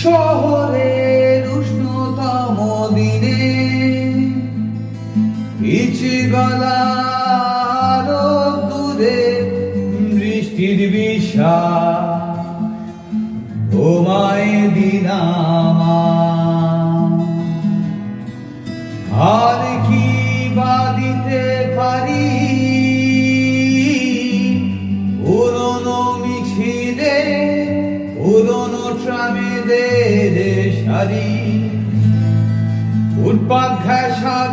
শহরের উষ্ণতম দিনে পিছে গলা দূরে বৃষ্টির বিষাদ তোমায় দিনামা ট্রামেদের সারি।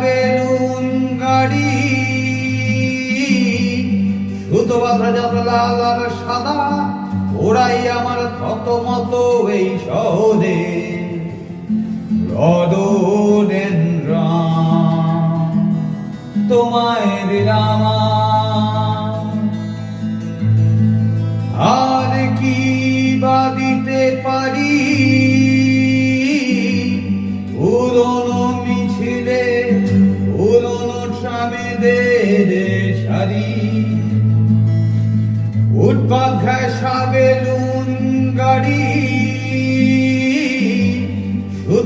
বেলুন গাড়ি। সুতো যত লাল আর সাদা, ওরাই আমার কত মতো এই শহরে। রডোডেনড্রন তোমায় দিলাম আর কি বা দিতে পারি?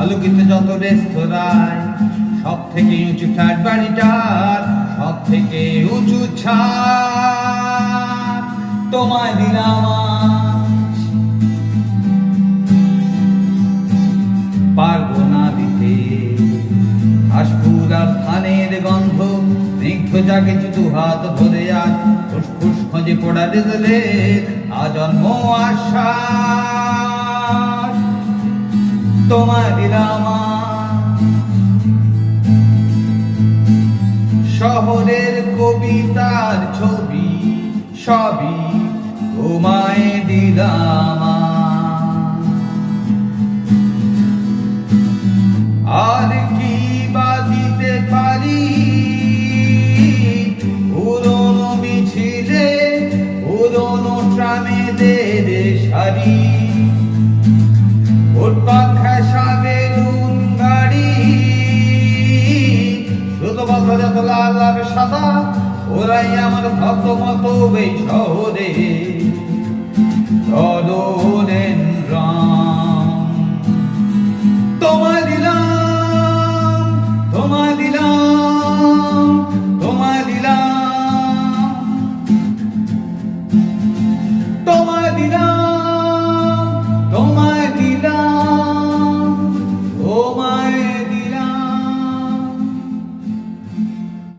আলোকিত যত রেস্তোরাঁয় সব থেকে উঁচু ফ্ল্যাট বাড়িটার সব থেকে উঁচু তোমায় দিলাম না দিতে। আর ধানের গন্ধ, স্নিগ্ধ জাগে দু হাত ধরে আজ। ফুসফুস খোঁজে পড়া রেজলে আজন্ম আশ্বাস তোমায় দিলাম শহরের কবিতার ছবি সবই তোমায় দিলাম। আর কি বা দিতে পারি? পুরনো মিছিলে, পুরনো ট্রামেদের সারি। ফুটপাত যত লাল সাদা ওরাই আমার ভক্ত মতো এই